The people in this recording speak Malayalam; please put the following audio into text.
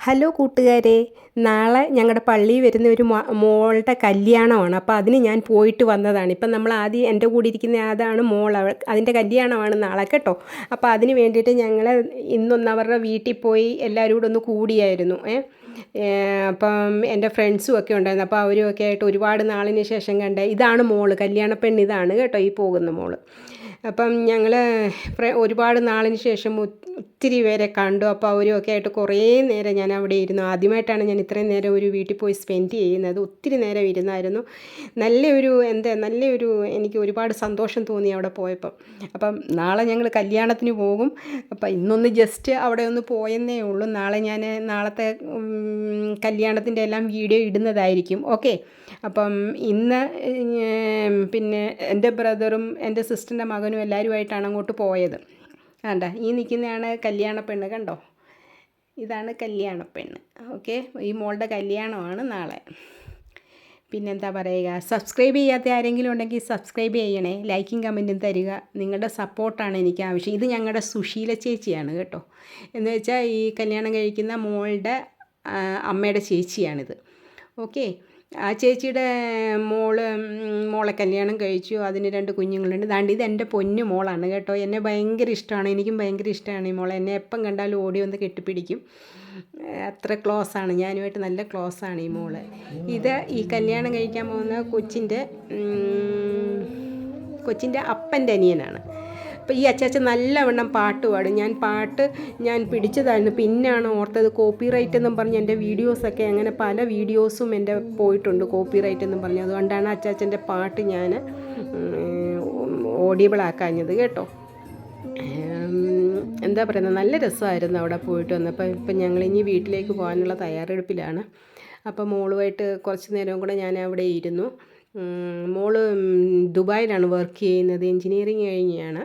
ഹലോ കൂട്ടുകാരെ നാളെ ഞങ്ങളുടെ പള്ളി വരുന്ന ഒരു മോളുടെ കല്യാണമാണ്. അപ്പോൾ അതിന് ഞാൻ പോയിട്ട് വന്നതാണ്. ഇപ്പം നമ്മൾ ആദ്യം എന്റെ കൂടെ ഇരിക്കുന്ന അതാണ് മോൾ. അവൾ അതിന്റെ കല്യാണമാണ് നാളെ കേട്ടോ. അപ്പോൾ അതിന് വേണ്ടിയിട്ട് ഞങ്ങൾ ഇന്നൊന്ന് അവരുടെ വീട്ടിൽ പോയി എല്ലാവരും കൂടെ ഒന്ന് കൂടിയായിരുന്നു. ഏ, അപ്പം എന്റെ ഫ്രണ്ട്സും ഒക്കെ ഉണ്ടായിരുന്നു. അപ്പോൾ അവരും ഒക്കെ ആയിട്ട് ഒരുപാട് നാളിന് ശേഷം കണ്ട ഇതാണ് മോൾ കല്യാണ പെണ്ണ് ഇതാണ് കേട്ടോ ഈ പോകുന്ന മോൾ അപ്പം ഞങ്ങൾ ഒരുപാട് നാളിന് ശേഷം ഒത്തിരി പേരെ കണ്ടു. അപ്പോൾ അവരും ഒക്കെ ആയിട്ട് കുറേ നേരം ഞാൻ അവിടെ ഇരുന്നു. ആദ്യമായിട്ടാണ് ഞാൻ ഇത്രയും നേരം ഒരു വീട്ടിൽ പോയി സ്പെൻഡ് ചെയ്യുന്നത്. ഒത്തിരി നേരം ഇരുന്നായിരുന്നു. നല്ലൊരു എന്താ നല്ലൊരു എനിക്ക് ഒരുപാട് സന്തോഷം തോന്നി അവിടെ പോയപ്പം. അപ്പം നാളെ ഞങ്ങൾ കല്യാണത്തിന് പോകും. അപ്പം ഇന്നൊന്ന് ജസ്റ്റ് അവിടെ ഒന്ന് പോയെന്നേ ഉള്ളൂ. നാളെ ഞാൻ നാളത്തെ കല്യാണത്തിന്റെ എല്ലാം വീഡിയോ ഇടുന്നതായിരിക്കും. ഓക്കെ അപ്പം ഇന്ന് പിന്നെ എന്റെ ബ്രദറും എന്റെ സിസ്റ്ററിന്റെ മകനും എല്ലാവരുമായിട്ടാണ് അങ്ങോട്ട് പോയത്. കണ്ട ഈ നിൽക്കുന്നതാണ് കല്യാണ പെണ്ണ് കണ്ടോ? ഇതാണ് കല്യാണ പെണ്ണ്. ഓക്കെ ഈ മോളുടെ കല്യാണമാണ് നാളെ. പിന്നെന്താ പറയുക സബ്സ്ക്രൈബ് ചെയ്യാത്ത ആരെങ്കിലും ഉണ്ടെങ്കിൽ സബ്സ്ക്രൈബ് ചെയ്യണേ. ലൈക്കും കമന്റും തരിക. നിങ്ങളുടെ സപ്പോർട്ടാണ് എനിക്ക് ആവശ്യം. ഇത് ഞങ്ങളുടെ സുശീല ചേച്ചിയാണ് കേട്ടോ. എന്ന് വെച്ചാൽ ഈ കല്യാണം കഴിക്കുന്ന മോളുടെ അമ്മയുടെ ചേച്ചിയാണിത്. ഓക്കെ ആ ചേച്ചിയുടെ ഉം, മോളെ കല്യാണം കഴിച്ചു. അതിന് രണ്ട് കുഞ്ഞുങ്ങളുണ്ട്. ദാണ്ട് ഇത് എന്റെ പൊന്നു മോളാണ് കേട്ടോ. എന്നെ ഭയങ്കര ഇഷ്ടമാണ്. എനിക്കും ഭയങ്കര ഇഷ്ടമാണ് ഈ മോളെ. എന്നെ എപ്പം കണ്ടാലും ഓടി വന്ന് കെട്ടിപ്പിടിക്കും. അത്ര ക്ലോസ് ആണ് ഞാനുമായിട്ട് നല്ല ക്ലോസ് ആണ് ഈ മോൾ. ഇത് ഈ കല്യാണം കഴിക്കാൻ പോകുന്ന കൊച്ചിന്റെ കൊച്ചിന്റെ അപ്പന്റെ അനിയനാണ്. അപ്പോൾ ഈ അച്ചാച്ച നല്ലവണ്ണം പാട്ട് പാടും. ഞാൻ പാട്ട് ഞാൻ പിടിച്ചതായിരുന്നു. പിന്നാണ് ഓർത്തത് കോപ്പി റൈറ്റ് എന്നും പറഞ്ഞ് എന്റെ വീഡിയോസൊക്കെ അങ്ങനെ പല വീഡിയോസും എന്റെ പോയിട്ടുണ്ട് കോപ്പി റൈറ്റ് എന്നും പറഞ്ഞ്. അതുകൊണ്ടാണ് അച്ചാച്ചന്റെ പാട്ട് ഞാൻ ഓഡിയബിളാക്കാഞ്ഞത് കേട്ടോ. എന്താ പറയുന്നത്? നല്ല രസമായിരുന്നു അവിടെ പോയിട്ട് വന്നപ്പോൾ. ഇപ്പം ഇനി വീട്ടിലേക്ക് പോകാനുള്ള തയ്യാറെടുപ്പിലാണ്. അപ്പോൾ മോളുമായിട്ട് കുറച്ച് നേരം കൂടെ ഞാൻ അവിടെ ഇരുന്നു. മോൾ ദുബായിലാണ് വർക്ക് ചെയ്യുന്നത്. എൻജിനീയറിങ് കഴിഞ്ഞാണ്.